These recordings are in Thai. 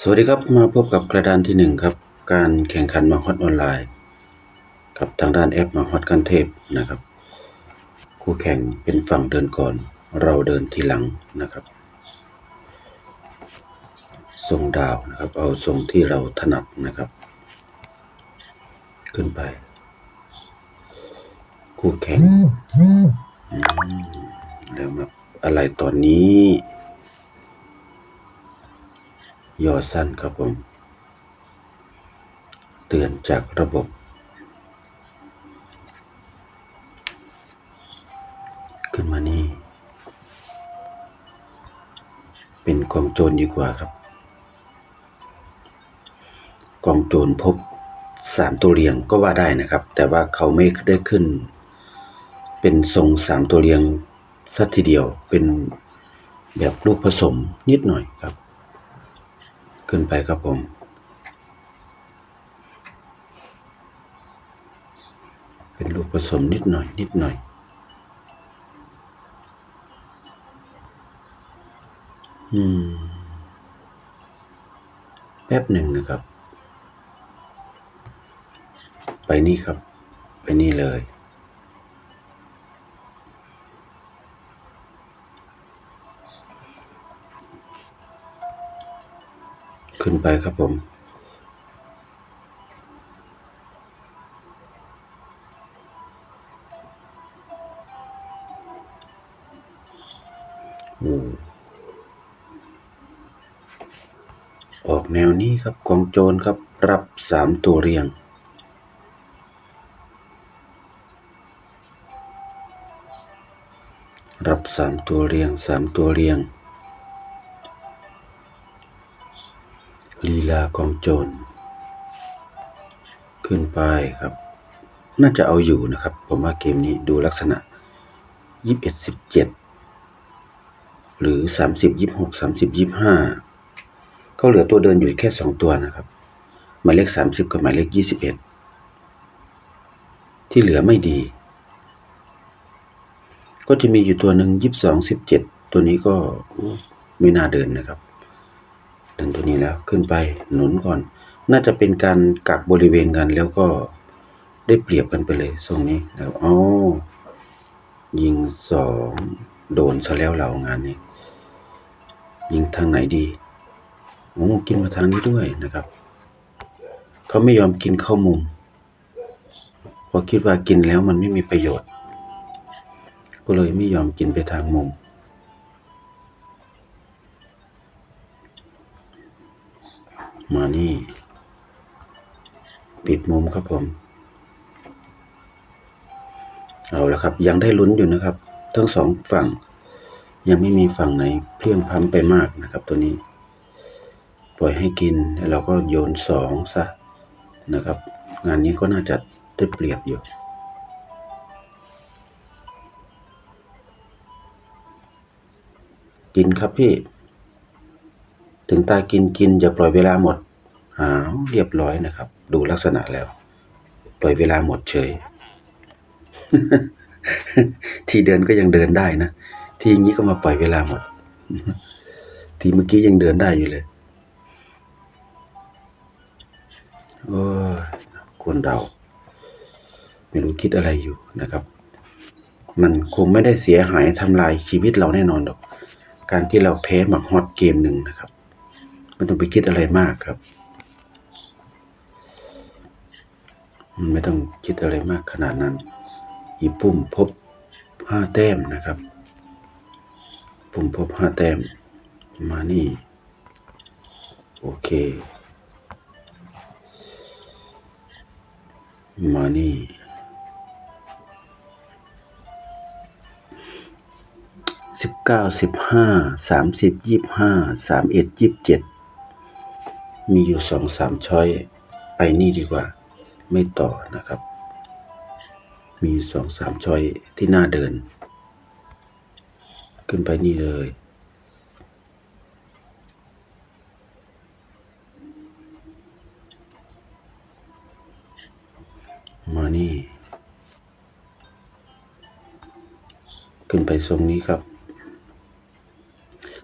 สวัสดีครับมาพบกับกระดานที่หนึ่งครับ การแข่งขันมาฮอตออนไลน์กับทางด้านแอปมาฮอตกันเทพนะครับ คู่แข่งเป็นฝั่งเดินก่อน เราเดินทีหลังนะครับส่งดาวนะครับ เอาทรงที่เราถนัดนะครับ ขึ้นไป คู่แข่งแล้วมาอะไรตอนนี้ ย่อสั้นครับผม เตือนจากระบบ ขึ้นมานี่ เป็นกองโจรดีกว่าครับ กองโจรพบสามตัวเรียงก็ว่าได้นะครับ แต่ว่าเขาไม่ได้ขึ้น เป็นทรงสามตัวเรียงสักทีเดียวเป็นแบบลูกผสมนิดหน่อยครับ ขึ้นไปครับผม เป็นลูกผสมนิดหน่อย นิดหน่อยอืมแป๊บหนึ่งนะครับ ไปนี่ครับ ไปนี่เลย ไปครับผมโอ้ออกแนวนี้ครับกองโจรครับ รับสามตัวเรียง รับสามตัวเรียงสามตัวเรียง ลีลากองโจร ขึ้นไปครับ น่าจะเอาอยู่นะครับ ผมว่าเกมนี้ดูลักษณะยี่สิบเอ็ดสิบเจ็ดหรือสามสิบยี่หกสามสิบยี่ห้าเขาเหลือตัวเดินอยู่แค่สองตัวนะครับหมายเลขสามสิบกับหมายเลขยี่สิบเอ็ดที่เหลือไม่ดี ก็จะมีอยู่ตัวหนึ่งยี่สิบสองสิบเจ็ดตัวนี้ก็ไม่น่าเดินนะครับ เดินตัวนี้แล้วขึ้นไปหนุนก่อน น่าจะเป็นการกักบริเวณกันแล้วก็ได้เปรียบกันไปเลยทรงนี้แล้วอ๋อยิงสองโดนซะแล้วเรางานนี้ ยิงทางไหนดีโอ้กินมาทางนี้ด้วยนะครับเขาไม่ยอมกินเข้ามุมเพราะคิดว่ากินแล้วมันไม่มีประโยชน์ ก็เลยไม่ยอมกินไปทางมุม มานี่ ปิดมุมครับผม เอาละครับ ยังได้ลุ้นอยู่นะครับ ทั้งสองฝั่ง ยังไม่มีฝั่งไหนเพลียงพล้ำไปมากนะครับ ตัวนี้ ปล่อยให้กินแล้วเราก็โยนสองซะนะครับ งานนี้ก็น่าจะได้เปรียบอยู่กินครับพี่ ถึงตากินกินอย่าปล่อยเวลาหมดหาวเรียบร้อยนะครับ ดูลักษณะแล้ว ปล่อยเวลาหมดเฉย ที่เดินก็ยังเดินได้นะ ทีอย่างนี้ก็มาปล่อยเวลาหมด ทีเมื่อกี้ยังเดินได้อยู่เลยโอ้คนเราไม่รู้คิดอะไรอยู่นะครับ มันคงไม่ได้เสียหายทำลายชีวิตเราแน่นอนหรอก การที่เราแพ้หมักฮอตเกมหนึ่งนะครับ ไมันต้องไปคิดอะไรมากครับมันไม่ต้องคิดอะไรมากขนาดนั้น อีปุ่มพบห้าแต้มนะครับ ปุ่มพบห้าแต้ม มานี่ โอเค มานี่สิบเก้าสิบห้าสามสิบยี่บห้าสามเอ็ดยี่บเจ็ด มีอยู่สองสามช้อยไปนี่ดีกว่า ไม่ต่อนะครับ มีสองสามช้อยที่น่าเดิน ขึ้นไปนี่เลย มานี่ ขึ้นไปทรงนี้ครับ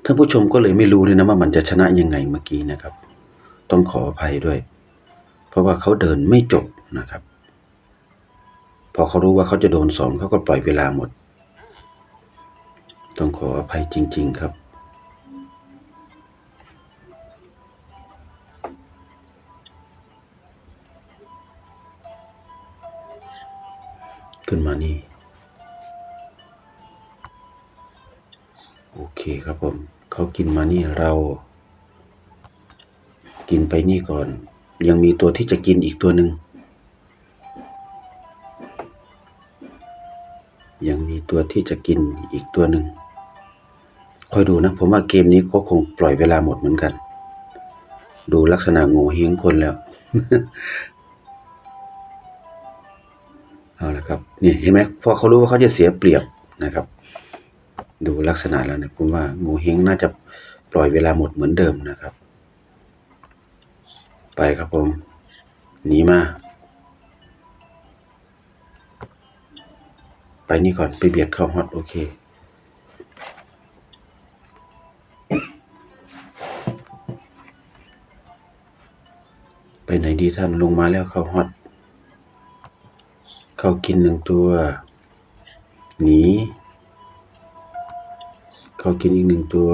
ท่านผู้ชมก็เลยไม่รู้เลยนะว่ามันจะชนะยังไงเมื่อกี้นะครับ ต้องขออภัยด้วย เพราะว่าเขาเดินไม่จบนะครับ พอเขารู้ว่าเขาจะโดนสอนเขาก็ปล่อยเวลาหมด ต้องขออภัยจริง ๆ ครับขึ้นมานี่ โอเคครับผม เขากินมานี่เรา กินไปนี่ก่อน ยังมีตัวที่จะกินอีกตัวหนึ่งยังมีตัวที่จะกินอีกตัวหนึ่งคอยดูนะ ผมว่าเกมนี้ก็คงปล่อยเวลาหมดเหมือนกัน ดูลักษณะงูเฮงคนแล้ว เอาละครับ นี่เห็นไหมพอเขารู้ว่าเขาจะเสียเปรียบนะครับ ดูลักษณะแล้วเนี่ยผมว่างูเฮงน่าจะปล่อยเวลาหมดเหมือนเดิมนะครับ ไปครับผม หนีมา ไปนี่ก่อน ไปเบียดเข้าฮอตโอเค ไปไหนดีท่านลงมาแล้วเข้าฮอต เข้ากินหนึ่งตัว หนี เข้ากินอีกหนึ่งตัว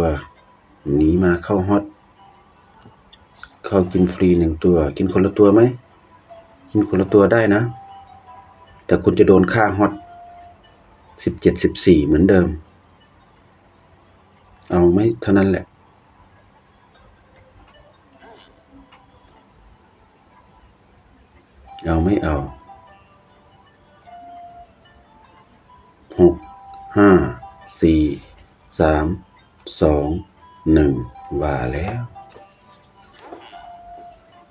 หนีมาเข้าฮอต ข้ากินฟรีหนึ่งตัว กินคนละตัวไหม กินคนละตัวได้นะ แต่คุณจะโดนค่าฮอตสิบเจ็ดสิบสี่เหมือนเดิม เอาไหมเท่านั้นแหละ เอาไม่เอาหกห้าสี่สามสองหนึ่งว่าแล้ว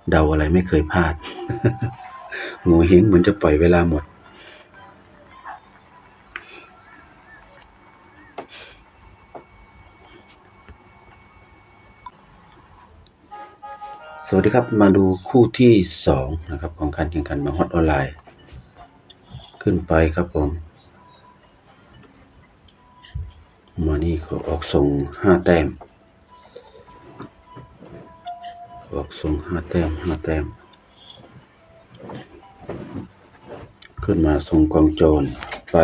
เดาอะไรไม่เคยพลาดโงูเฮงเหมือนจะปล่อยเวลาหมด สวัสดีครับมาดูคู่ที่สองนะครับ ของการแข่งขันมาฮอตออนไลน์ ขึ้นไปครับผมมานี่เขาออกส่งห้าแต้ม ออกส่งห้าแต้มห้าแต้ม ขึ้นมาส่งกองโจรไป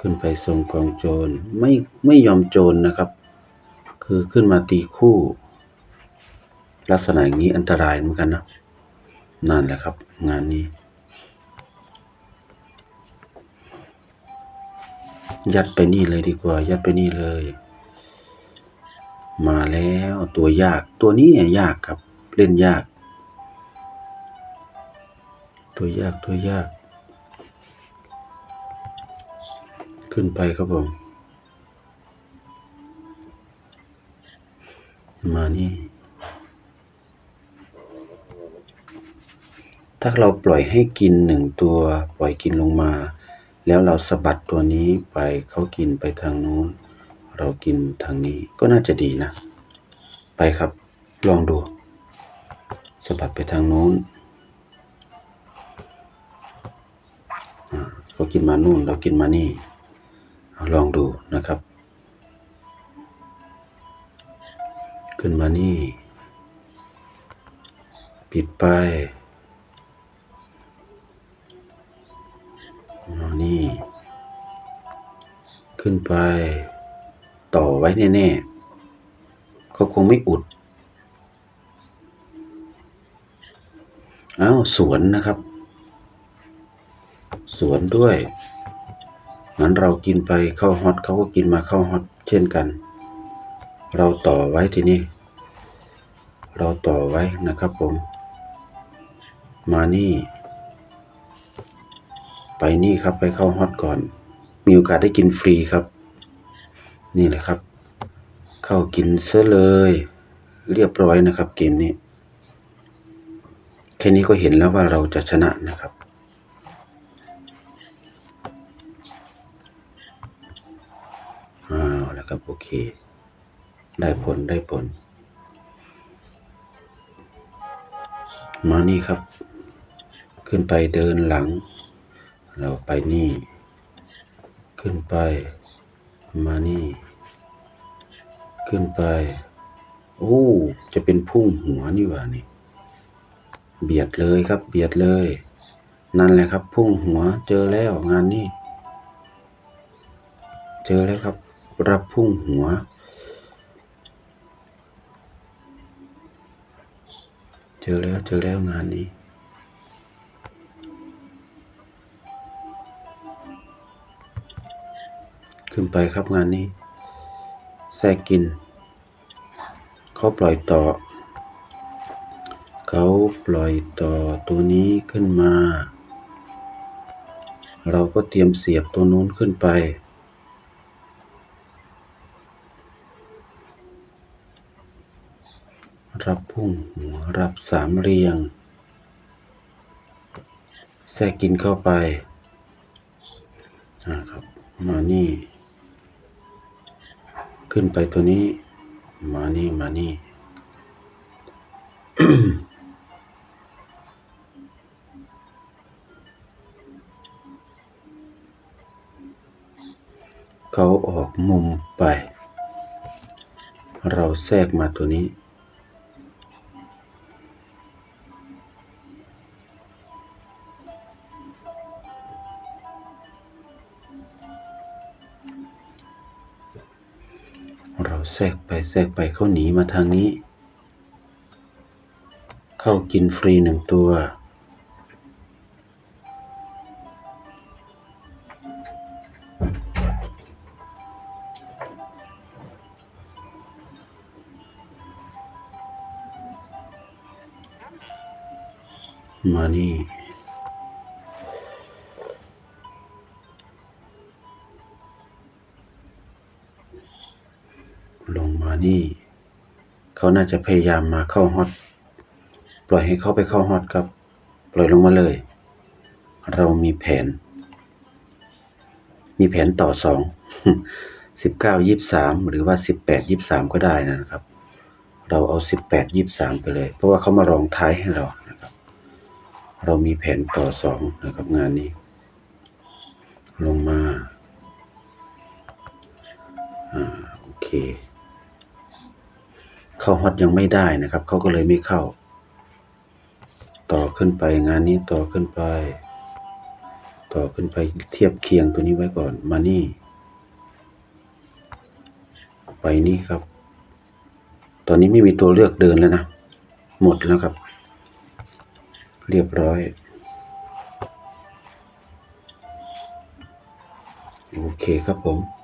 ขึ้นไปส่งกองโจรไม่ไม่ยอมโจรนะครับ คือขึ้นมาตีคู่ ลักษณะอย่างนี้อันตรายเหมือนกันนะนั่นแหละครับ งานนี้ ยัดไปนี่เลยดีกว่า ยัดไปนี่เลย มาแล้วตัวยากตัวนี้เนี่ยยากครับ เล่นยาก ตัวยากตัวยาก ขึ้นไปครับผมมานี่ถ้าเราปล่อยให้กินหนึ่งตัว ปล่อยกินลงมา แล้วเราสะบัดตัวนี้ไปเขากินไปทางนู้น เรากินทางนี้ก็น่าจะดีนะ ไปครับ ลองดูสะบัดไปทางโน้นอ่าเขากินมานู่น เรากินมานี่ ลองดูนะครับ ขึ้นมานี่ ปิดไปเอานี่ ขึ้นไป ต่อไว้แน่ๆเขาคงไม่อุดอ้าวสวนนะครับ สวนด้วยงั้นเรากินไปเข้าฮอตเขาก็กินมาเข้าฮอตเช่นกัน เราต่อไว้ทีนี้ เราต่อไว้นะครับผม มานี่ ไปนี่ครับไปเข้าฮอตก่อน มีโอกาสได้กินฟรีครับ นี่แหละครับ เข้ากินเสียเลย เรียบร้อยนะครับ เกมนี้ แค่นี้ก็เห็นแล้วว่าเราจะชนะนะครับอ้าวแล้วครับโอเค ได้ผลได้ผล มานี่ครับ ขึ้นไปเดินหลัง เราไปนี่ ขึ้นไป มานี่ ขึ้นไป โอ้ จะเป็นพุ่งหัวนี่หว่านี่ เบียดเลยครับ เบียดเลย นั่นแหละครับ พุ่งหัวเจอแล้วงานนี้ เจอแล้วครับ รับพุ่งหัวเจอแล้วเจอแล้วงานนี้ ขึ้นไปครับงานนี้ แทรกกิน เขาปล่อยต่อ เขาปล่อยต่อตัวนี้ขึ้นมา เราก็เตรียมเสียบตัวนู้นขึ้นไป รับพุ่งหัวรับสามเรียง แทรกกินเข้าไปนะครับมานี่ ขึ้นไปตัวนี้ มานี่ มานี่ เขาออกมุมไป เราแทรกมาตัวนี้ เราแทรกไปแทรกไปเขาหนีมาทางนี้ เข้ากินฟรีหนึ่งตัว มานี่ นี่ เขาน่าจะพยายามมาเข้าฮอต ปล่อยให้เขาไปเข้าฮอตครับ ปล่อยลงมาเลย เรามีแผน มีแผนต่อสองสิบเก้ายี่สามหรือว่าสิบแปดยี่สามก็ได้นะครับ เราเอาสิบแปดยี่สามไปเลย เพราะว่าเขามารองท้ายให้เรานะครับ เรามีแผนต่อสองนะครับงานนี้ ลงมา อ่า โอเค เข้าฮอตยังไม่ได้นะครับ เขาก็เลยไม่เข้า ต่อขึ้นไปงานนี้ต่อขึ้นไป ต่อขึ้นไปเทียบเคียงตัวนี้ไว้ก่อนมานี่ ไปนี่ครับ ตอนนี้ไม่มีตัวเลือกเดินแล้วนะ หมดแล้วครับ เรียบร้อยโอเคครับผม